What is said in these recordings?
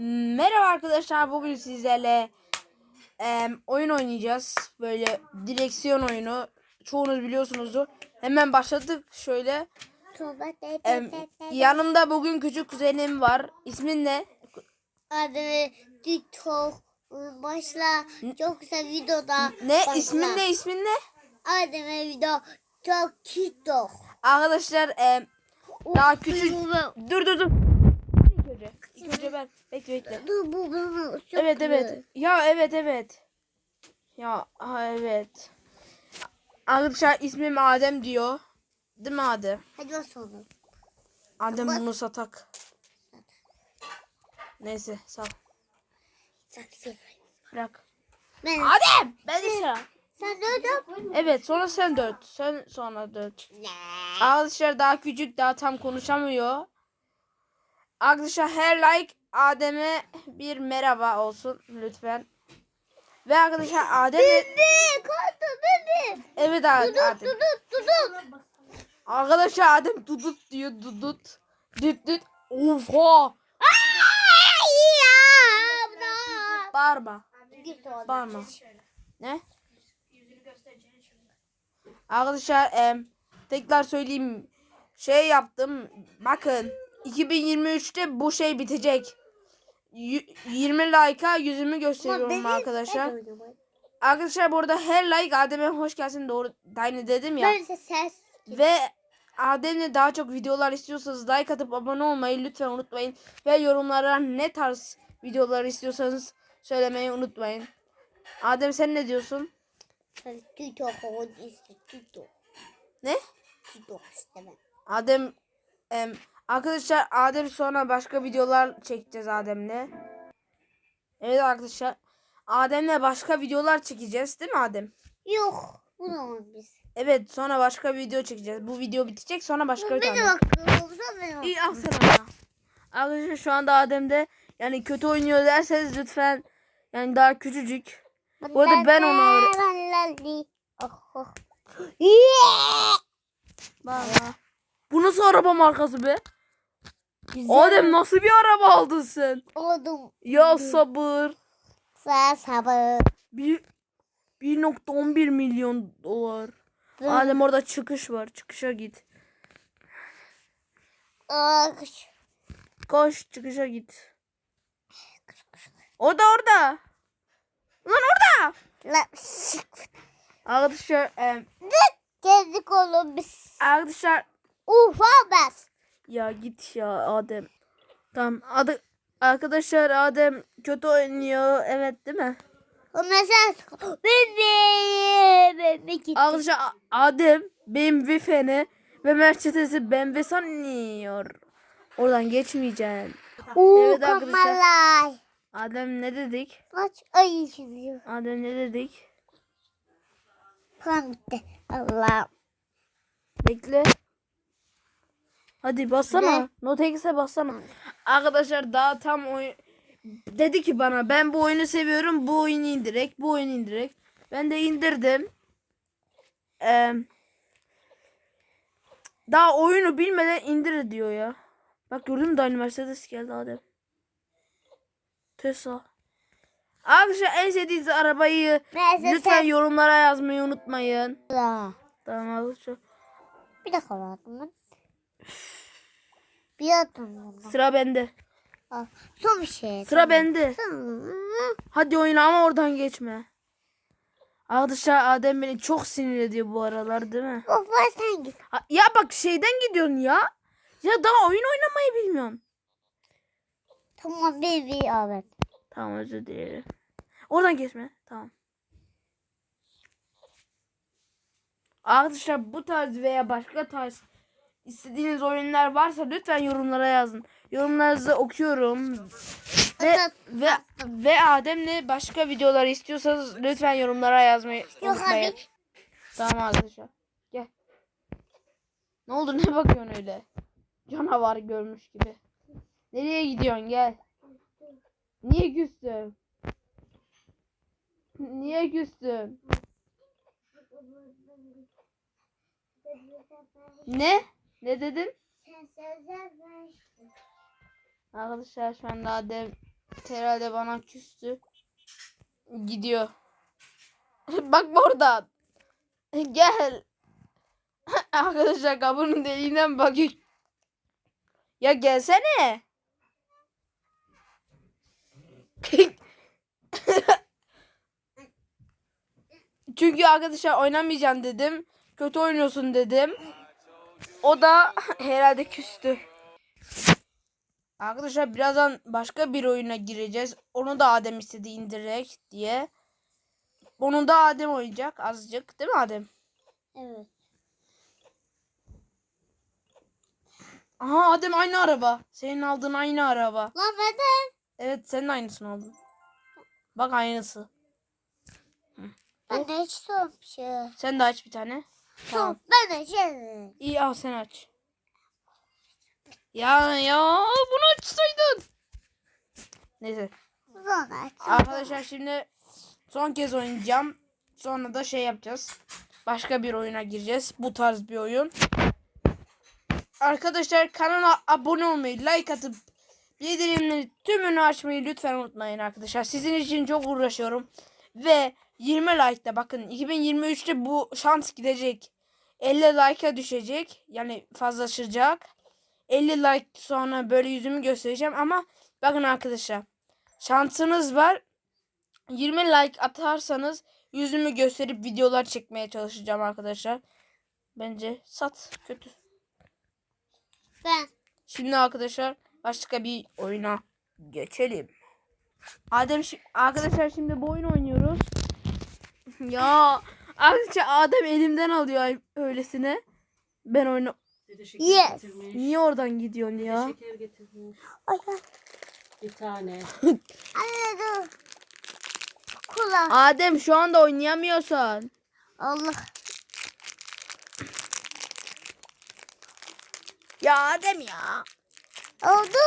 Merhaba arkadaşlar bugün sizlerle em, oyun oynayacağız. Böyle direksiyon oyunu. Çoğunuz biliyorsunuzdur. Hemen başladık şöyle. Em, yanımda bugün küçük kuzenim var. İsmin ne? Adı TikTok başla çok güzel videoda Ne? başla. İsmin ne? İsmin ne? Adı video çok TikTok. Arkadaşlar em, daha küçük. Dur dur dur. İlk önce. İlk önce ben. Bekle bekle. Bu bu bu. Çok Evet güzel. evet. Ya evet evet. Ya ha, evet. Arkadaşlar ismim Adem diyor. Değil mi Adem? Hadi bakalım. Adem bunu satak. Neyse sağ ol. Bırak. Ben Adem! Ben de sıra. sen ne yap? Evet sonra sen dört. Sen sonra dört. Ne? Arkadaşlar daha küçük daha tam konuşamıyor. Arkadaşlar her like Adem'e bir merhaba olsun lütfen. Ve arkadaşlar Adem Bebe, kaldı bebe. evet Adem. Duduk duduk duduk. Arkadaşlar Adem dudut diyor dudut. Düt düt. Oha. Bağırma. Bağırma. Ne? Arkadaşlar em, tekrar söyleyeyim. Şey yaptım. Bakın 2023'te bu şey bitecek. Y- 20 like'a yüzümü gösteriyorum benim- arkadaşlar. Arkadaşlar burada her like Adem'e hoş gelsin doğru aynı dedim ya. Ve Adem'le daha çok videolar istiyorsanız like atıp abone olmayı lütfen unutmayın. Ve yorumlara ne tarz videolar istiyorsanız söylemeyi unutmayın. Adem sen ne diyorsun? Ne? Adem em, arkadaşlar Adem sonra başka videolar çekeceğiz Adem'le. Evet arkadaşlar. Adem'le başka videolar çekeceğiz değil mi Adem? Yok. Bu da olmaz biz. Evet sonra başka video çekeceğiz. Bu video bitecek sonra başka bir tane. bakıyorum. Sen beni İyi al sen ona. Arkadaşlar şu anda Adem'de yani kötü oynuyor derseniz lütfen yani daha küçücük. Bu arada ben ona öğre- ona Bana. Bu nasıl araba markası be? Adem nasıl bir araba aldın sen? Oldum. Ya sabır. Sen sabır. Bir 1.11 milyon dolar. Adem orada çıkış var. Çıkışa git. Akış. Koş çıkışa git. Orada orada. Lan orada. Arkadaşlar em, Gezdik oğlum biz. arkadaşlar Ufa bas. Ya git ya Adem. Tamam adı arkadaşlar Adem kötü oynuyor evet değil mi? O mesaj. Bebe. Bebe gitti. Arkadaşlar Adem BMW fene ve Mercedes'i BMW sanıyor. Oradan geçmeyeceksin. Uuu Evet arkadaşlar. kamalay. Adem ne dedik? Kaç ay çiziyor. Adem ne dedik? Kan bitti. Allah. Bekle. Hadi bassana. Ne? Not X'e bassana. Arkadaşlar daha tam oyun dedi ki bana ben bu oyunu seviyorum. Bu oyunu indirek. Bu oyunu indirek. Ben de indirdim. Ee, daha oyunu bilmeden indir diyor ya. Bak gördün mü daha Mercedes geldi Adem. Tesla. Arkadaşlar en sevdiğiniz arabayı Neyse lütfen yorumlara yazmayı unutmayın. Daha. Tamam arkadaşlar. Bir dakika ben. Bir adım. Sıra bende. Al. Son bir şey. Sıra bende. Tamam. Hadi oyna ama oradan geçme. Arkadaşlar Adem beni çok sinir ediyor bu aralar değil mi? Of sen git. Ya bak şeyden gidiyorsun ya. Ya daha oyun oynamayı bilmiyorsun. Tamam bir bir evet. Tamam özür dilerim. Oradan geçme. Tamam. Arkadaşlar bu tarz veya başka tarz istediğiniz oyunlar varsa lütfen yorumlara yazın. Yorumlarınızı okuyorum. Ve ve ve Adem'le başka videolar istiyorsanız lütfen yorumlara yazmayı Yok unutmayın. abi. Tamam arkadaşlar. Gel. Ne oldu ne bakıyorsun öyle? Canavar görmüş gibi. Nereye gidiyorsun gel. Niye küstün? Niye küstün? Ne? Ne dedin? Arkadaşlar şu anda Adem Herhalde bana küstü. Gidiyor. Bak oradan. Gel. Arkadaşlar kapının deliğinden bakıyor. Ya gelsene. Çünkü arkadaşlar oynamayacağım dedim. Kötü oynuyorsun dedim. O da herhalde küstü. Arkadaşlar birazdan başka bir oyuna gireceğiz. Onu da Adem istedi indirerek diye. Onu da Adem oynayacak azıcık. Değil mi Adem? Evet. Aha Adem aynı araba. Senin aldığın aynı araba. Lan neden? Evet senin aynısını aldın. Bak aynısı. Ben de hiç bir şey. Sen de aç bir tane. Tamam. Son. Ben şey. İyi al sen aç. Ya ya bunu açsaydın. Neyse. Sonra. Arkadaşlar şimdi son kez oynayacağım. Sonra da şey yapacağız. Başka bir oyuna gireceğiz. Bu tarz bir oyun. Arkadaşlar kanala abone olmayı, like atıp bildirimleri tümünü açmayı lütfen unutmayın arkadaşlar. Sizin için çok uğraşıyorum. Ve 20 like'da bakın 2023'te bu şans gidecek. 50 like'a düşecek. Yani fazlaşacak. 50 like sonra böyle yüzümü göstereceğim ama bakın arkadaşlar. Şansınız var. 20 like atarsanız yüzümü gösterip videolar çekmeye çalışacağım arkadaşlar. Bence sat kötü. Ben. Şimdi arkadaşlar başka bir oyuna geçelim. Adem şi- arkadaşlar şimdi bu oyunu oynuyoruz. Ya arkadaşlar Adem elimden alıyor öylesine. Ben oyunu Bir de şeker Yes. getirmiş. niye oradan gidiyorsun ya? Şeker getirmiş. Ay, Bir tane. Anne dur. Kula. Adem şu anda oynayamıyorsun. Allah. Ya Adem ya. Oldu.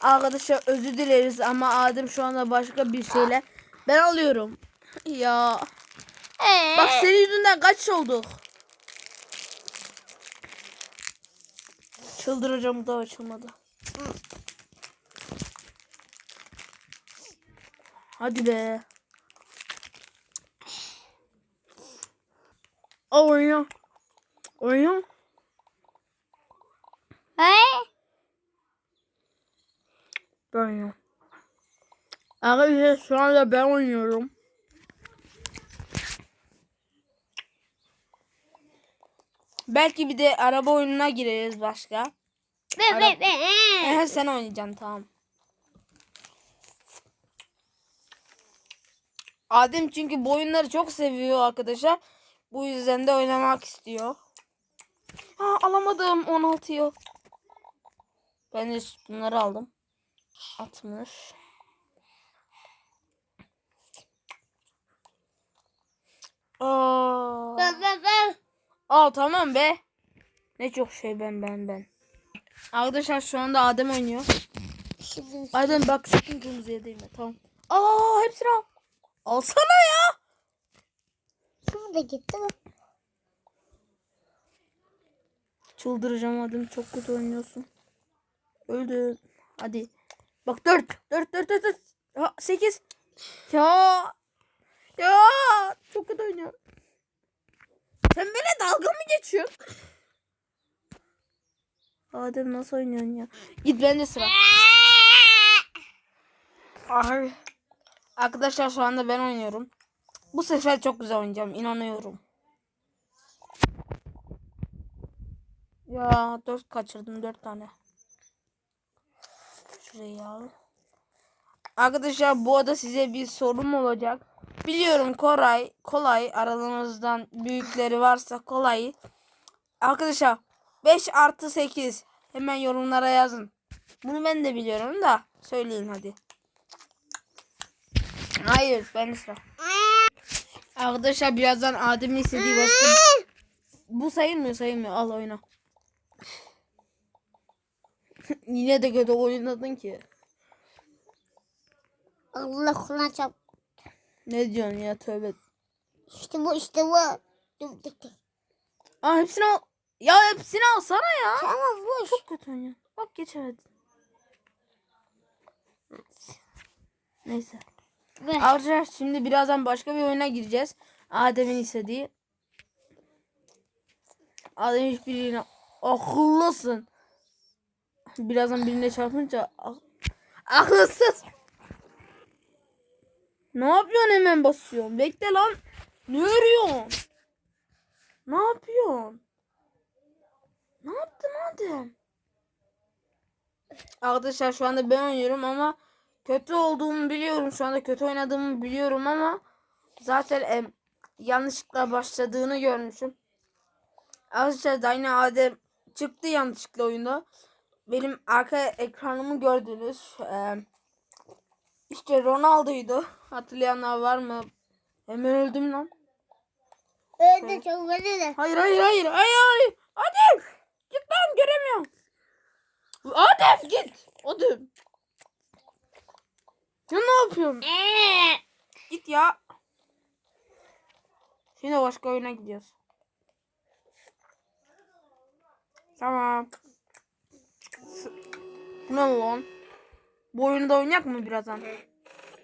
Arkadaşlar özür dileriz ama Adem şu anda başka bir şeyle. Ben alıyorum. Ya. Ee, Bak senin yüzünden kaç olduk. Çıldıracağım da açılmadı. Hadi be. Oyna. Oyna. Hey. Ben oynuyorum. Arkadaşlar şu anda ben oynuyorum. Belki bir de araba oyununa gireriz başka. Be be be. Ehe sen oynayacaksın tamam. Adem çünkü bu oyunları çok seviyor arkadaşlar. Bu yüzden de oynamak istiyor. Ha alamadım 16'yı. Ben de bunları aldım. 60. Aa. Be be be. Al tamam be. Ne çok şey ben ben ben. Arkadaşlar şu anda Adem oynuyor. Adem bak sakın kırmızıya değme tamam. Aa hepsini al. Alsana ya. şunu da gitti. Çıldıracağım Adem çok kötü oynuyorsun. Öldü. Hadi. Bak 4. 4 4 4 4. Ha 8. Ya. Ya çok kötü oynuyorsun. Sen böyle dalga mı geçiyorsun? Adem nasıl oynuyorsun ya? Git bende sıra. Ay. Arkadaşlar şu anda ben oynuyorum. Bu sefer çok güzel oynayacağım. inanıyorum. Ya dört kaçırdım dört tane. Şurayı. Arkadaşlar bu arada size bir sorum olacak. Biliyorum kolay kolay aralarınızdan büyükleri varsa kolay. Arkadaşlar 5 artı 8 hemen yorumlara yazın. Bunu ben de biliyorum da söyleyin hadi. Hayır ben sıra. Arkadaşlar birazdan Adem'in istediği başka Bu sayılmıyor sayılmıyor al oyna. Yine de kötü oynadın ki. Allah kulağına çap. Ne diyorsun ya tövbe. İşte bu işte bu. Dur, dur, dur. Aa hepsini al. Ya hepsini alsana ya. Tamam boş. Çok kötü oynuyor. Bak geçemedin. Neyse. Ver. Arkadaşlar şimdi birazdan başka bir oyuna gireceğiz. Adem'in istediği. Adem hiçbirine akıllısın. Birazdan birine çarpınca ak- akılsız. Ne yapıyorsun hemen basıyorsun? Bekle lan. Ne örüyorsun? Ne yapıyorsun? Ne yaptın Adem? Arkadaşlar şu anda ben oynuyorum ama kötü olduğumu biliyorum. Şu anda kötü oynadığımı biliyorum ama zaten em, yanlışlıkla başladığını görmüşüm. Arkadaşlar da yine Adem çıktı yanlışlıkla oyunda. Benim arka ekranımı gördünüz. Em, işte Ronaldo'ydu. Hatırlayanlar var mı? Hemen öldüm lan. Öyle çok böyle de. Hayır hayır hayır. Hayır hayır. Adem! Git lan göremiyorum. Adem git. Adem. Ya ne yapıyorsun? Eee. Git ya. Şimdi başka oyuna gidiyoruz. Tamam. Ne lan? Bu oyunu da oynayak mı birazdan?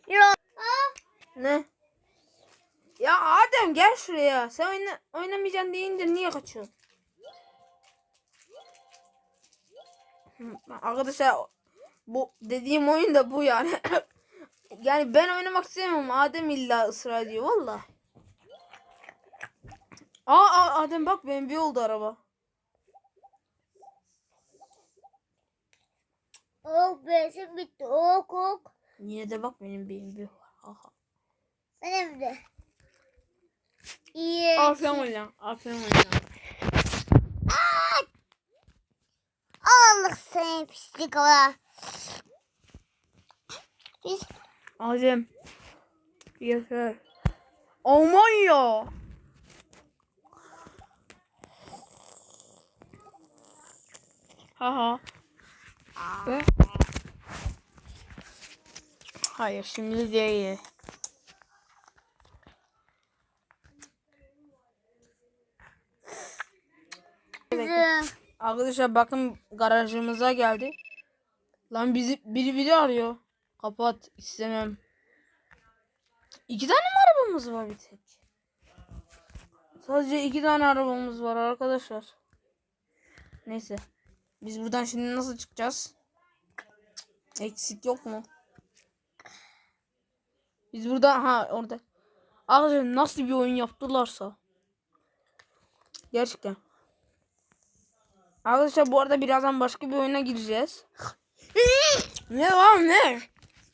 Yok. Ne? Ya Adem gel şuraya. Sen oyna oynamayacaksın deyince niye kaçıyorsun? Arkadaşlar bu dediğim oyun da bu yani. yani ben oynamak istemiyorum. Adem illa ısrar ediyor valla. Aa, aa Adem bak benim bir oldu araba. Oh besim bitti. Ok ok. Yine de bak benim benim bir var. Aha. Benim de. İyi. Aferin oyna. Aferin oyna. Allah seni pislik ola. Biz Adem. Yeter. Aman ya. Haha. Ve- Hayır şimdi değil. Arkadaşlar bakın garajımıza geldi. Lan bizi biri biri arıyor. Kapat istemem. İki tane mi arabamız var bir tek? Sadece iki tane arabamız var arkadaşlar. Neyse. Biz buradan şimdi nasıl çıkacağız? Eksik yok mu? Biz burada ha orada. Arkadaşlar nasıl bir oyun yaptılarsa. Gerçekten. Arkadaşlar bu arada birazdan başka bir oyuna gireceğiz. ne lan ne?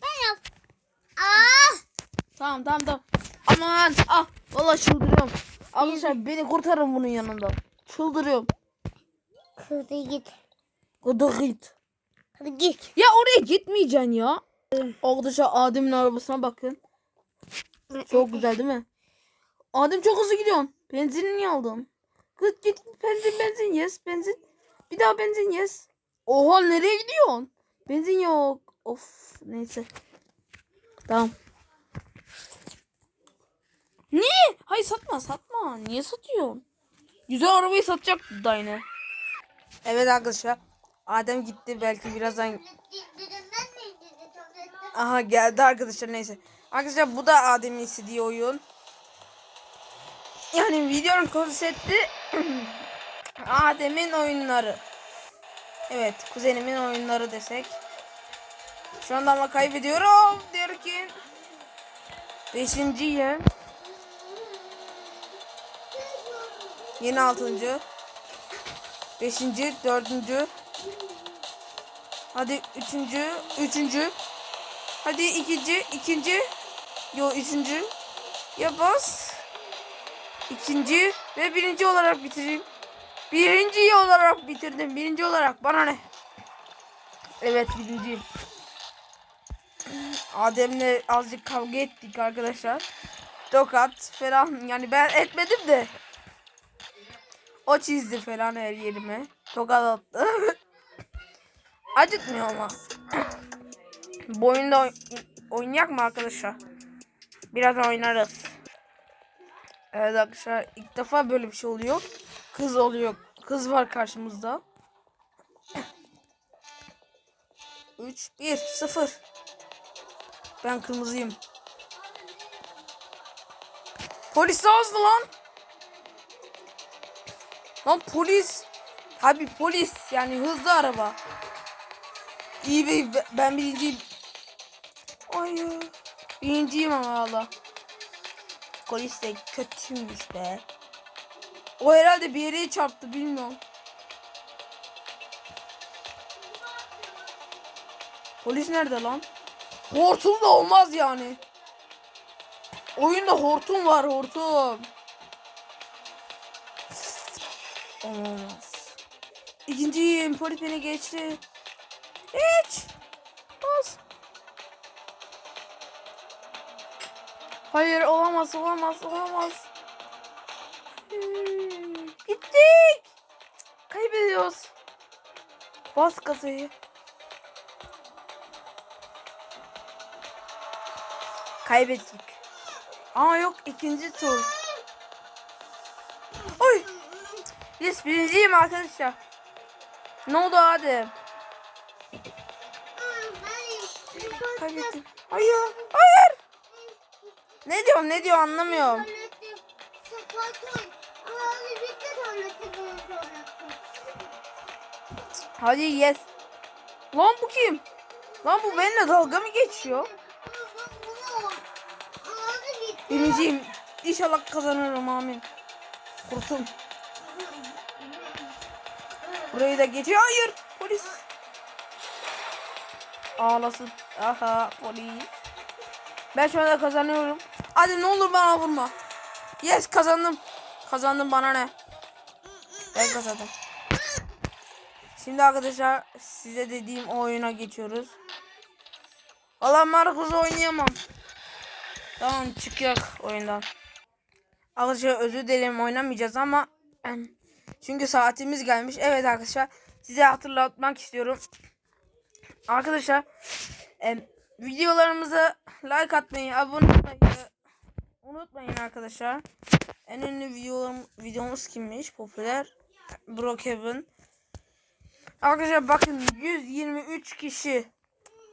Ben yap. Aa. Tamam tamam tamam. Aman ah vallahi çıldırıyorum. Arkadaşlar beni kurtarın bunun yanında. Çıldırıyorum. Hadi git. Hadi git. Hadi git. Ya oraya gitmeyeceksin ya. Arkadaşlar Adem'in arabasına bakın. Çok güzel değil mi? Adem çok hızlı gidiyorsun. Benzinini niye aldın? Git git benzin benzin yes benzin. Bir daha benzin yes. Oha nereye gidiyorsun? Benzin yok. Of neyse. Tamam. Niye? Hayır satma satma. Niye satıyorsun? Güzel arabayı satacak da yine. Evet arkadaşlar. Adem gitti belki birazdan Aha geldi arkadaşlar neyse. Arkadaşlar bu da Adem'in istediği oyun. Yani videonun konsepti Adem'in oyunları. Evet kuzenimin oyunları desek. Şu anda ama kaybediyorum. Diyor ki. Beşinciyim. Yeni altıncı. Beşinci, dördüncü. Hadi üçüncü, üçüncü. Hadi ikinci, ikinci. Yo üçüncü. Ya bas. İkinci ve birinci olarak bitireyim. Birinci olarak bitirdim. Birinci olarak bana ne? Evet birinciyim. Adem'le azıcık kavga ettik arkadaşlar. Tokat falan yani ben etmedim de. O çizdi falan her yerime. Tokat attı. Acıtmıyor ama. Bu oyunda oy oynayak mı arkadaşlar? Biraz oynarız. Evet arkadaşlar ilk defa böyle bir şey oluyor. Kız oluyor Kız var karşımızda. 3 1 0 Ben kırmızıyım. Polis hızlı lan. Lan polis. Tabi polis yani hızlı araba. İyi be ben birinciyim. Hayır. Birinciyim ama valla. Polis de kötüymüş be. O herhalde bir yere çarptı bilmiyorum. Polis nerede lan? Hortum da olmaz yani. Oyunda hortum var hortum. Olmaz. İkinciyim. Polis beni geçti. Hiç. Bas. Hayır olamaz olamaz olamaz. Gittik. Kaybediyoruz. Bas kasayı. Kaybettik. Ama yok ikinci tur. Oy. Yes birinciyim arkadaşlar. Ne oldu hadi? Kaybettim. Hayır. Hayır. Ne diyorum ne diyor anlamıyorum. Hadi yes. Lan bu kim? Lan bu benimle dalga mı geçiyor? Birinciyim. İnşallah kazanırım amin. Kurtum. Burayı da geçiyor. Hayır. Ağlasın. Aha polis. Ben şu anda kazanıyorum. Hadi ne olur bana vurma. Yes kazandım. Kazandım bana ne? Ben kazandım. Şimdi arkadaşlar size dediğim oyuna geçiyoruz. Valla Marcos oynayamam. Tamam çıkıyor oyundan. Arkadaşlar özür dilerim oynamayacağız ama çünkü saatimiz gelmiş. Evet arkadaşlar size hatırlatmak istiyorum. Arkadaşlar em, videolarımıza like atmayı, abone olmayı unutmayın arkadaşlar. En ünlü videolarım, videomuz kimmiş? Popüler Brookhaven. Arkadaşlar bakın 123 kişi.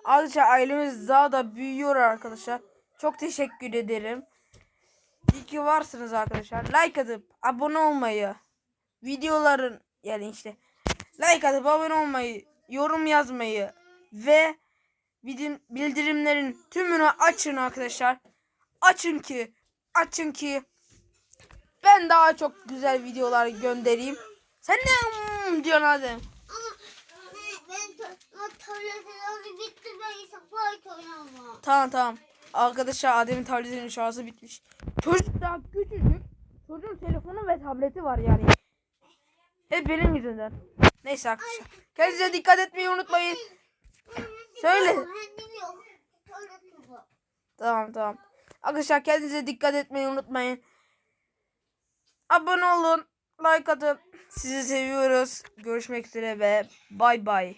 Arkadaşlar ailemiz daha da büyüyor arkadaşlar. Çok teşekkür ederim. İyi ki varsınız arkadaşlar. Like atıp abone olmayı, videoların yani işte like atıp abone olmayı, yorum yazmayı ve bildirimlerin tümünü açın arkadaşlar. Açın ki, açın ki ben daha çok güzel videolar göndereyim. Sen ne hmm diyorsun Adem? Tamam tamam. Arkadaşlar Adem'in tabletinin şarjı bitmiş. Çocuk daha küçücük. Çocuğun telefonu ve tableti var yani. Hep benim yüzümden. Neyse arkadaşlar. Kendinize dikkat etmeyi unutmayın. Söyle. Tamam tamam. Arkadaşlar kendinize dikkat etmeyi unutmayın. Abone olun. Like atın. Sizi seviyoruz. Görüşmek üzere ve bay bay.